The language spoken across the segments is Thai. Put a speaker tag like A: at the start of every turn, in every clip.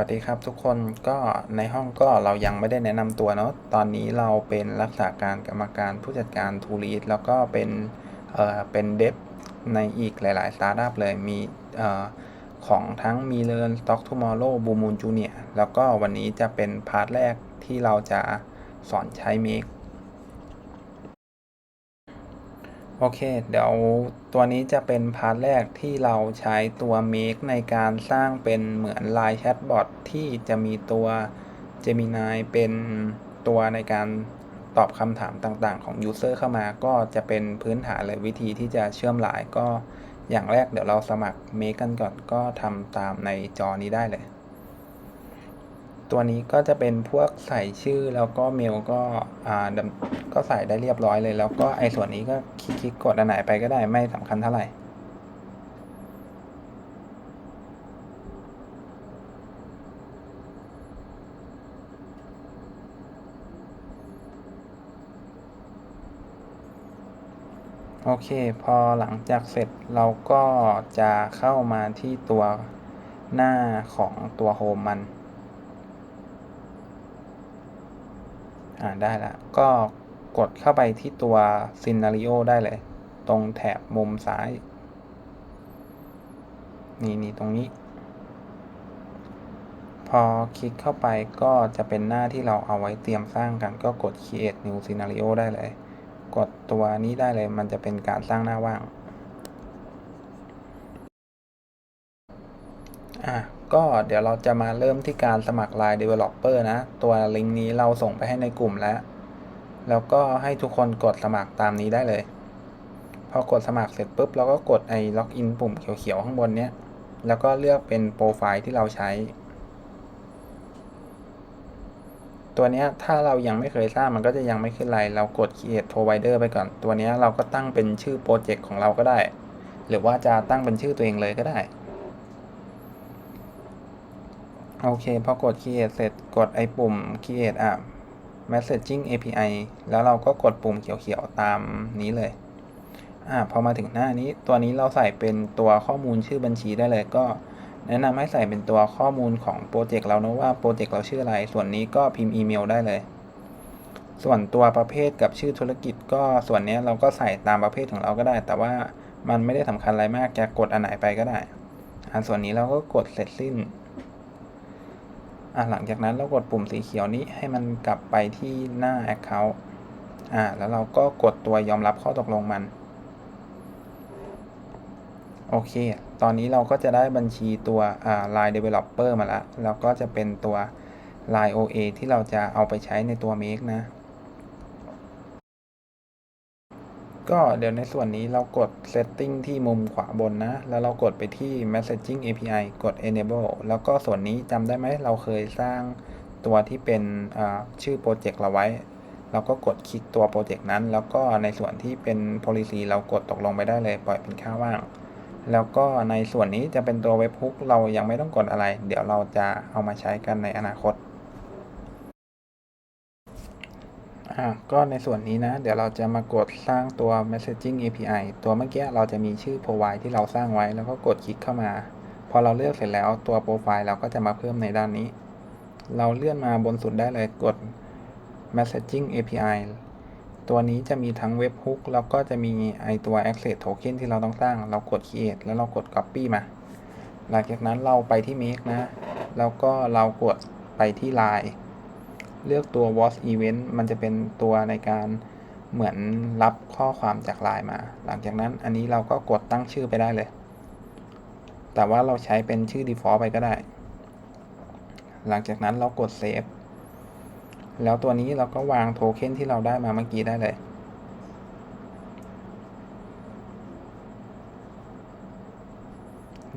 A: วัสดีครับทุกคนก็ในห้องก็เรายังไม่ได้แนะนำตัวเนาะตอนนี้เราเป็นรักษาการกรรมการผู้จัดการทูรีสแล้วก็เป็นเอ่อเป็นเดฟในอีกหลาย ๆ สตาร์ทอัพเลยมีเอ่อของทั้งมีเลิน Stock Tomorrow b o o m o o n Junior แล้วก็วันนี้จะเป็นพาร์ทแรกที่เราจะสอนใช้เมค โอเค เดี๋ยวตัวนี้จะเป็นพาร์ทแรกที่เราใช้ตัว Make ในการสร้างเป็นเหมือน Line Chatbot ที่จะมีตัว Gemini เป็นตัวในการตอบคำถามต่างๆ ของ User เข้ามาก็จะเป็นพื้นฐานเลยวิธีที่จะเชื่อม Line ก็อย่างแรกเดี๋ยวเราสมัคร Make กันก่อนก็ทำตามในจอนี้ได้เลย ตัวนี้ก็จะเป็นพวกใส่ชื่อแล้วก็เมลก็อ่าก็ใส่ได้เรียบร้อยเลย แล้วก็ไอ้ส่วนนี้ก็คลิกกดอันไหนไปก็ได้ไม่สำคัญเท่าไหร่โอเค พอหลังจากเสร็จเราก็จะเข้ามาที่ตัวหน้าของตัวโฮมมัน อ่าได้ละก็กดเข้าไปที่ตัว Scenario ได้เลย ตรงแถบมุมซ้าย นี่นี่ตรงนี้ พอคลิกเข้าไปก็จะเป็นหน้าที่เราเอาไว้เตรียมสร้างกัน ก็กด Create New Scenario ได้เลย กดตัวนี้ได้เลย มันจะเป็นการสร้างหน้าว่าง อะ ก็เดี๋ยวเราจะมาเริ่มที่การสมัคร Line Developer นะ ตัวลิงก์นี้เราส่งไปให้ในกลุ่มแล้ว แล้วก็ให้ทุกคนกดสมัครตามนี้ได้เลย พอกดสมัครเสร็จปุ๊บเราก็กดไอ้ล็อกอินปุ่มเขียวๆข้างบนเนี้ย แล้วก็เลือกเป็นโปรไฟล์ที่เราใช้ ตัวเนี้ยถ้าเรายังไม่เคยสร้างมันก็จะยังไม่ขึ้นไรเรากด create provider ไปก่อน ตัวเนี้ยเราก็ตั้งเป็นชื่อโปรเจกต์ของเราก็ได้ หรือว่าจะตั้งเป็นชื่อตัวเองเลยก็ได้ โอเค พอกด create เสร็จกดไอ้ปุ่ม create อะ messaging API แล้วเราก็กดปุ่มเขียวๆ ตามนี้เลย อ่า พอมาถึงหน้านี้ ตัวนี้เราใส่เป็นตัวข้อมูลชื่อบัญชีได้เลย ก็แนะนำให้ใส่เป็นตัวข้อมูลของโปรเจกต์เรานะว่าโปรเจกต์เราชื่ออะไร ส่วนนี้ก็พิมพ์อีเมลได้เลย ส่วนตัวประเภทกับชื่อธุรกิจก็ส่วนนี้เราก็ใส่ตามประเภทของเราก็ได้ แต่ว่ามันไม่ได้สำคัญอะไรมากจะกดอันไหนไปก็ได้อ่าส่วนนี้เราก็กดเสร็จสิ้น อ่าหลังจากนั้นเรากดปุ่มสีเขียวนี้ให้มันกลับไปที่หน้า Account อ่าแล้วเราก็กดตัวยอมรับข้อตกลงมัน โอเค ตอนนี้เราก็จะได้บัญชีตัวอ่า Line Developer มาละแล้วก็จะเป็นตัว Line OA ที่เราจะเอาไปใช้ในตัว Make นะ ก็เดี๋ยวในส่วนนี้เรากด Setting ที่มุมขวาบนนะ แล้วเรากดไปที่ Messaging API กด Enable แล้วก็ส่วนนี้จำได้ไหม เราเคยสร้างตัวที่เป็นชื่อโปรเจกต์เราไว้ เราก็กดคลิกตัวโปรเจกต์นั้น แล้วก็ในส่วนที่เป็น policy เรากดตกลงไปได้เลย ปล่อยเป็นค่าว่าง แล้วก็ในส่วนนี้จะเป็นตัวเว็บฮุกเรายังไม่ต้องกดอะไร เดี๋ยวเราจะเอามาใช้กันในอนาคต อ่า ก็ในส่วนนี้นะ เดี๋ยวเราจะมากดสร้างตัว messaging API ตัวเมื่อกี้เราจะมีชื่อ provide ที่เราสร้างไว้ แล้วก็กดคลิกเข้ามา พอเราเลือกเสร็จแล้วตัวโปรไฟล์เราก็จะมาเพิ่มในด้านนี้ เราเลื่อนมาบนสุดได้เลยกด messaging API ตัวนี้จะมีทั้งเว็บฮุกแล้วก็จะมีไอตัว access token ที่เราต้องสร้าง เรากด create แล้วเรากด copy มา หลังจากนั้นเราไปที่ make นะ แล้วก็เรากดไปที่ line เลือกตัว watch event มันจะเป็นตัวในการเหมือนรับข้อความจากไลน์มา หลังจากนั้นอันนี้เราก็กดตั้งชื่อไปได้เลย แต่ว่าเราใช้เป็นชื่อ default ไปก็ได้ หลังจากนั้นเรากด save แล้วตัวนี้เราก็วางโทเค็นที่เราได้มาเมื่อกี้ได้เลย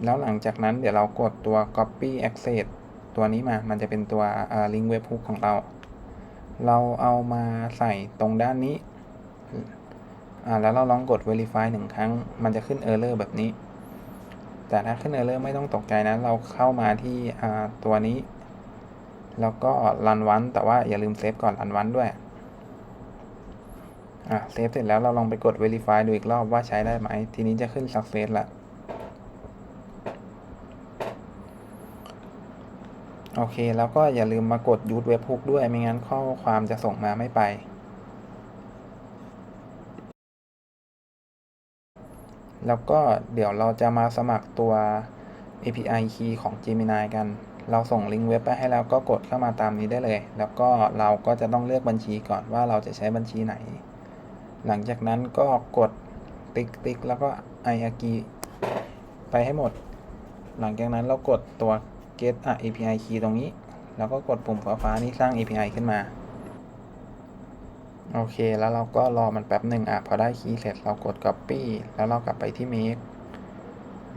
A: แล้วหลังจากนั้นเดี๋ยวเรากดตัว copy access ตัวนี้มา มันจะเป็นตัว link web hook ของเรา เราเอามาใส่ตรงด้านนี้ อ่า แล้วเราลองกด verify หนึ่งครั้ง มันจะขึ้น error แบบนี้ แต่ถ้าขึ้น error ไม่ต้องตกใจนะ เราเข้ามาที่ตัวนี้ แล้วก็รันวัน แต่ว่าอย่าลืมเซฟก่อนรันวันด้วย อะ เซฟเสร็จแล้วเราลองไปกด verify ดูอีกรอบว่าใช้ได้ไหม ทีนี้จะขึ้น success ละ โอเค แล้วก็อย่าลืมมากด use webhook ด้วย ไม่งั้นข้อความจะส่งมาไม่ไป แล้วก็เดี๋ยวเราจะมาสมัครตัว API key ของ Gemini กัน เราส่งลิงก์เว็บไปให้แล้วก็กดเข้ามาตามนี้ได้เลย แล้วก็เราก็จะต้องเลือกบัญชีก่อนว่าเราจะใช้บัญชีไหน หลังจากนั้นก็กดติ๊กติ๊กแล้วก็ i a g i ไปให้หมด หลังจากนั้นเรากดตัว get a API key ตรงนี้ แล้วก็กดปุ่มฟ้าๆนี้สร้าง API ขึ้นมา โอเค แล้วเราก็รอมันแป๊บหนึ่งอะ พอได้คีย์เสร็จเรากด copy แล้วเรากลับไปที่ make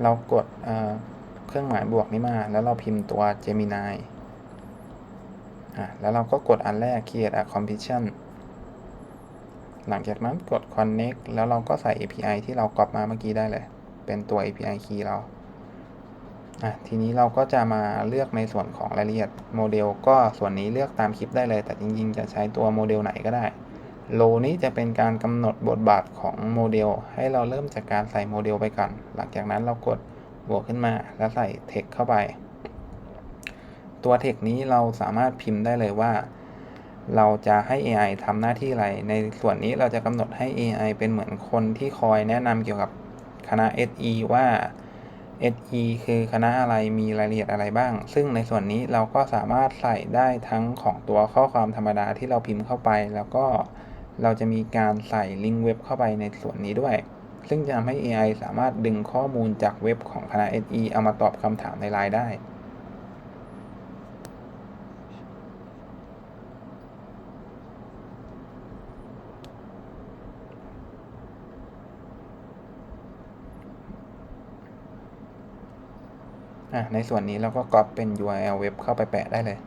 A: เรากดเเครื่องหมายบวกนี้มา แล้วเราพิมพ์ตัว Gemini อะ แล้วเราก็กดอันแรก create a competition หลังจากนั้นกด connect แล้วเราก็ใส่ API ที่เราก๊อปมาเมื่อกี้ได้เลย เป็นตัว API key เรา อะทีนี้เราก็จะมาเลือกในส่วนของรายละเอียดโมเดลก็ส่วนนี้เลือกตามคลิปได้เลย แต่จริงๆ จะใช้ตัวโมเดลไหนก็ได้โลนี้จะเป็นการกำหนดบทบาทของโมเดล ให้เราเริ่มจากการใส่โมเดลไปก่อน หลังจากนั้นเรากดบวกขึ้นมาแล้วใส่ text เข้าไป ตัว text นี้เราสามารถพิมพ์ได้เลยว่า เราจะให้ AI ทำหน้าที่อะไร ในส่วนนี้เราจะกำหนดให้ AI เป็นเหมือนคนที่คอยแนะนำเกี่ยวกับคณะ SE ว่า SE คือคณะอะไรมีรายละเอียดอะไรบ้าง ซึ่งในส่วนนี้เราก็สามารถใส่ได้ทั้งของตัวข้อความธรรมดาที่เราพิมพ์เข้าไป แล้วก็เราจะมีการใส่ลิงก์เว็บเข้าไปในส่วนนี้ด้วย ซึ่งจะทำให้ AI สามารถดึงข้อมูลจากเว็บของคณะ SE เอามาตอบคำถามในไลน์ได้ อะในส่วนนี้เราก็ก๊อปเป็น URL เว็บเข้าไปแปะได้เลย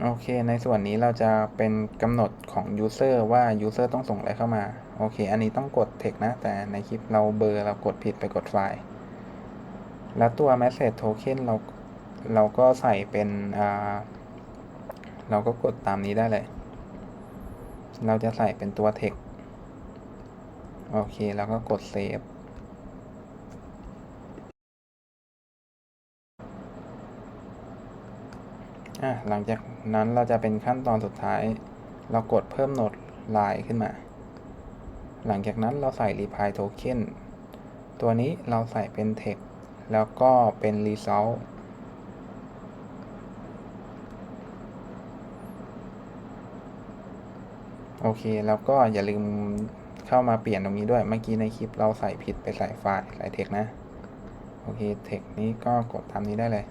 A: โอเค ในส่วนนี้เราจะเป็นกำหนดของ user ว่า user ต้องส่งอะไรเข้ามา โอเค อันนี้ต้องกด text นะ แต่ในคลิปเราเบอร์เรากดผิดไปกดไฟล์ แล้วตัว message token เราเราก็ใส่เป็นอ่า เราก็กดตามนี้ได้เลย เราจะใส่เป็นตัว text โอเค แล้วก็กด save หลังจากนั้นเราจะเป็นขั้นตอนสุดท้าย เรากดเพิ่มโหนดลน์ขึ้นมา หลังจากนั้นเราใส่ reply token ตัวนี้เราใส่เป็น text แล้วก็เป็น result โอเค แล้วก็อย่าลืมเข้ามาเปลี่ยนตรงนี้ด้วย เมื่อกี้ในคลิปเราใส่ผิดไปใส่ไฟล์ใส่เทคนะ โอเค เทคนี้ก็กดตามนี้ได้เลย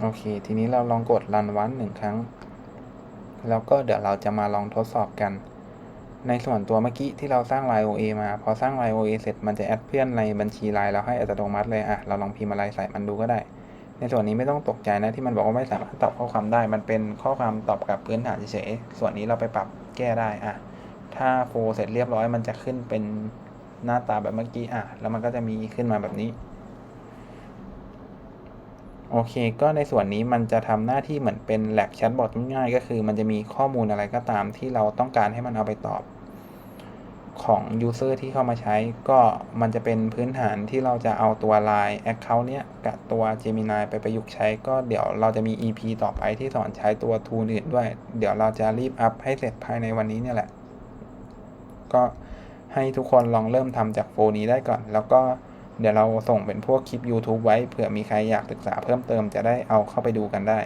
A: โอเค ทีนี้เราลองกดรันวันหนึ่งครั้ง แล้วก็เดี๋ยวเราจะมาลองทดสอบกัน ในส่วนตัวเมื่อกี้ที่เราสร้าง Line OA มา พอสร้าง Line OA เสร็จมันจะแอดเพื่อนในบัญชี Line เราให้อัตโนมัติเลยอะเราลองพิมพ์อะไรใส่มันดูก็ได้ ในส่วนนี้ไม่ต้องตกใจนะที่มันบอกว่าไม่สามารถตอบข้อความได้ มันเป็นข้อความตอบกับพื้นฐานเฉยๆส่วนนี้เราไปปรับแก้ได้อะถ้าโฟเสร็จเรียบร้อยมันจะขึ้นเป็นหน้าตาแบบเมื่อกี้อะแล้วมันก็จะมีขึ้นมาแบบนี้ โอเค ก็ในส่วนนี้มันจะทำหน้าที่เหมือนเป็นแลกแชทบอทง่ายๆก็คือ มันจะมีข้อมูลอะไรก็ตามที่เราต้องการให้มันเอาไปตอบของ User ที่เข้ามาใช้ ก็มันจะเป็นพื้นฐานที่เราจะเอาตัว Line Account เนี้ยกับตัว Gemini ไปประยุกต์ใช้ ก็เดี๋ยวเราจะมี EP ต่อไปที่สอนใช้ตัว tool อื่นด้วย เดี๋ยวเราจะรีบอัพให้เสร็จภายในวันนี้เนี่ยแหละ ก็ให้ทุกคนลองเริ่มทำจากโฟนี้ได้ก่อน แล้วก็ เดี๋ยวเราส่งเป็นพวกคลิป YouTube ไว้เผื่อมีใครอยากศึกษาเพิ่มเติมจะได้เอาเข้าไปดูกันได้